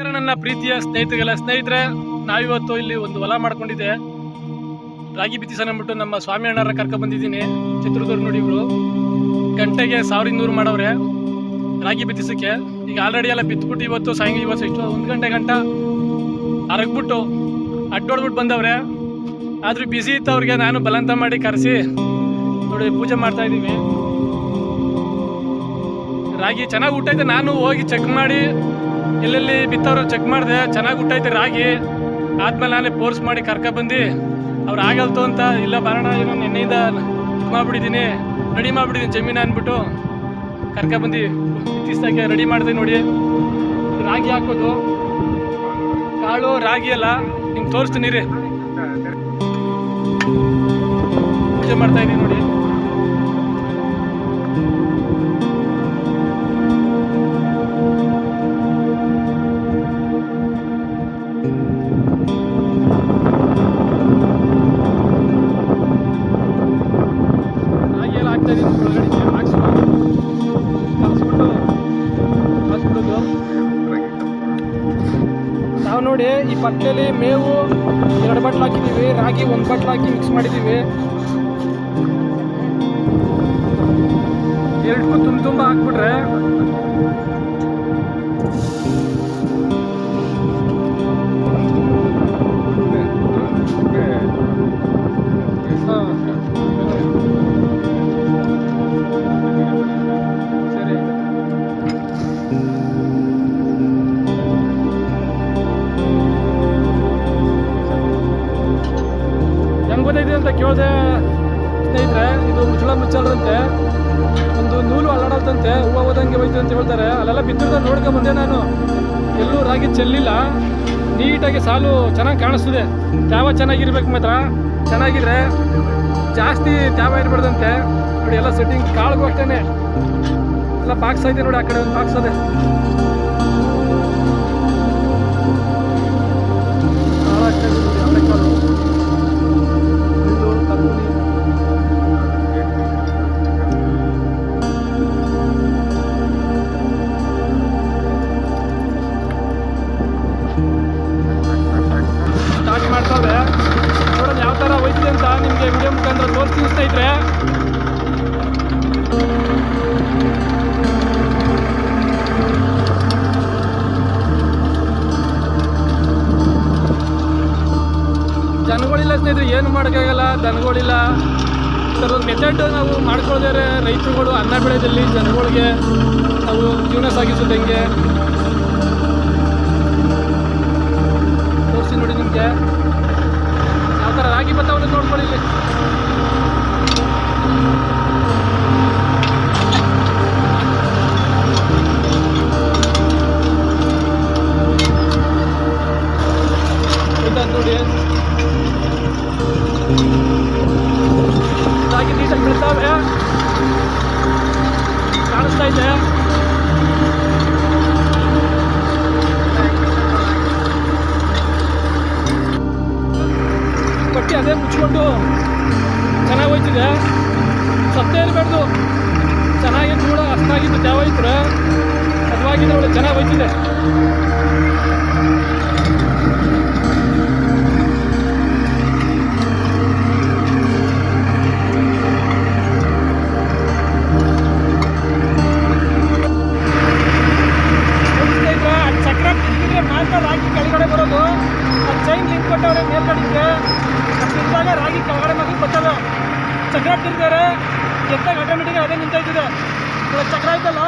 ನಮಸ್ಕಾರ ನನ್ನ ಪ್ರೀತಿಯ ಸ್ನೇಹಿತರೆಲ್ಲ ಸ್ನೇಹಿತರೆ, ನಾವಿವತ್ತು ಇಲ್ಲಿ ಒಂದು ಹೊಲ ಮಾಡ್ಕೊಂಡಿದ್ದೆ. ರಾಗಿ ಬಿತ್ತಿಸನ್ ಅಂದ್ಬಿಟ್ಟು ನಮ್ಮ ಸ್ವಾಮಿ ಅಣ್ಣರ ಕರ್ಕ ಬಂದಿದ್ದೀನಿ, ಚಿತ್ರದುರ್ಗ ನೋಡಿ ಇವರು ಗಂಟೆಗೆ ಸಾವಿರ ಇನ್ನೂರು ಮಾಡವ್ರೆ, ರಾಗಿ ಬಿತ್ತಿಸಕ್ಕೆ. ಈಗ ಆಲ್ರೆಡಿ ಎಲ್ಲ ಬಿತ್ಬಿಟ್ಟು ಇವತ್ತು ಸಾಯಂಕಾಲ ಇವತ್ತು ಇಷ್ಟು ಒಂದು ಗಂಟೆ ಗಂಟ ಅರಗ್ಬಿಟ್ಟು ಅಡ್ಡೋಡ್ಬಿಟ್ಟು ಬಂದವ್ರೆ. ಆದ್ರೂ ಬಿಸಿ ಇತ್ತು ಅವ್ರಿಗೆ ನಾನು ಬಲಂತ ಮಾಡಿ ಕರೆಸಿ, ನೋಡಿ ಪೂಜೆ ಮಾಡ್ತಾ ಇದ್ದೀವಿ. ರಾಗಿ ಚೆನ್ನಾಗಿ ಊಟ ಇದೆ ನಾನು ಹೋಗಿ ಚೆಕ್ ಮಾಡಿ ಎಲ್ಲೆಲ್ಲಿ ಬಿತ್ತವ್ರು ಚೆಕ್ ಮಾಡಿದೆ, ಚೆನ್ನಾಗಿ ಹುಟ್ಟೈತೆ ರಾಗಿ. ಆದ್ಮೇಲೆ ನಾನೇ ಪೋರ್ಸ್ ಮಾಡಿ ಕರ್ಕ ಬಂದು, ಅವ್ರು ಆಗಲ್ತು ಅಂತ, ಇಲ್ಲ ಬರೋಣ, ಏನೋ ನಿನ್ನೆಯಿಂದ ಮಾಡಿಬಿಟ್ಟಿದ್ದೀನಿ ರೆಡಿ ಮಾಡಿಬಿಟ್ಟಿದ್ದೀನಿ ಜಮೀನು ಅಂದ್ಬಿಟ್ಟು ಕರ್ಕ ಬಂದು ಬಿತ್ತಿಸ್ದಾಗೆ ರೆಡಿ ಮಾಡಿದೆ ನೋಡಿ. ರಾಗಿ ಹಾಕೋದು. ಕಾಳು, ರಾಗಿ ಎಲ್ಲ ನಿಮ್ಗೆ ತೋರಿಸ್ತೀನಿ ರೀ. ಪೂಜೆ ಮಾಡ್ತಾ ಇದ್ದೀನಿ ನೋಡಿ. ನಾವು ನೋಡಿ ಈ ಪಕ್ಕದಲ್ಲಿ ಮೇವು, ಎರಡು ಬಟ್ಲು ಹಾಕಿದ್ದೀವಿ. ರಾಗಿ ಒಂದು ಬಟ್ಲು ಹಾಕಿ ಮಿಕ್ಸ್ ಮಾಡಿದ್ದೀವಿ. ಎರಡಕ್ಕೂ ತುಂಬ ತುಂಬ ಹಾಕ್ಬಿಟ್ರೆ ಅಂತ ಕೇಳಿದೆ ಸ್ನೇಹಿತರೆ, ಇದು ಮುಚ್ಚಳ ಮುಚ್ಚಲ್ರಂತೆ ಒಂದು ನೂಲು ಅಲ್ಲಾಡಲ್ದಂತೆ ಹೂವು ಓದಂಗೆ ಹೋಯ್ತು ಅಂತ ಹೇಳ್ತಾರೆ. ಅಲ್ಲೆಲ್ಲ ಬಿದ್ದಿರ್ದ ನೋಡ್ಕೊಂಡು ಬಂದೆ ನಾನು. ಎಲ್ಲೂ ರಾಗಿ ಚೆಲ್ಲಿಲ್ಲ. ನೀಟಾಗಿ ಸಾಲು ಚೆನ್ನಾಗಿ ಕಾಣಿಸ್ತದೆ. ತ್ಯಾವ ಚೆನ್ನಾಗಿರ್ಬೇಕು ಮಾತ್ರ. ಚೆನ್ನಾಗಿದ್ರೆ ಜಾಸ್ತಿ ತ್ಯಾವ ಇರಬಾರ್ದಂತೆ. ನೋಡಿ, ಎಲ್ಲ ಸೆಟ್ಟಿಂಗ್ ಕಾಳಗೂ ಅಷ್ಟೇ ಎಲ್ಲ ಬಾಕ್ಸ್ ಐತೆ ನೋಡಿ, ಆ ಕಡೆ ಒಂದು ಬಾಕ್ಸ್ ಅದೇ ಏನು ಮಾಡೋಕ್ಕಾಗಲ್ಲ ದನಗಳಿಲ್ಲ. ಥರದ ಮೆಥಡ್ ನಾವು ಮಾಡ್ಕೊಳ್ದೇರೆ ರೈತರುಗಳು ಅನ್ನ ಬೆಳೆದಲ್ಲಿ ಜನಗಳಿಗೆ ನಾವು ಜೀವನ ಸಾಗಿಸೋದು ಹೆಂಗೆ ತೋರಿಸಿ ನೋಡಿ ನಿಮಗೆ. ಯಾವ ಥರ ರಾಗಿ ಭತ್ತವನ್ನು ನೋಡ್ಕೊಳ್ಳಿ ಇಲ್ಲಿ. ನೋಡಿ. ಬಟ್ಟೆ ಅದೇ ಮುಚ್ಕೊಂಡು ಚೆನ್ನಾಗಿ ಹೋಯ್ತಿದೆ ಸತ್ತೇ ಇರಬಾರ್ದು ಚೆನ್ನಾಗಿ ಕೂಡ ಅಷ್ಟಾಗಿದ್ದು ಜಾವ ಇದ್ರೆ ಅದವಾಗಿದ್ರೆ ಒಳ್ಳೆ ಚೆನ್ನಾಗಿ ಹೋಯ್ತಿದೆ ತಿರ್ಗಾರೆ ಎತ್ತಾಗ ಆಟೋಮೆಟಿಕ್ ಅದೇ ನಿಂತೈತಿದೆ ಇವಾಗ ಚಕ್ರ ಆಯ್ತಲ್ಲ?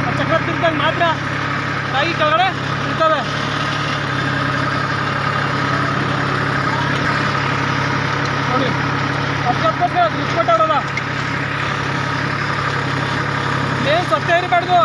ಆ ಚಕ್ರ ತಿರ್ದಾಗ ಮಾತ್ರ ರಾಗಿ ಕೆಳಗಡೆ ಇರ್ತವೆ ನೋಡಿ ಅಕ್ಕಪಕ್ಕ ದುಡ್ಡು ಏನು ಸತ್ತೇ ಇರಬಾರ್ದು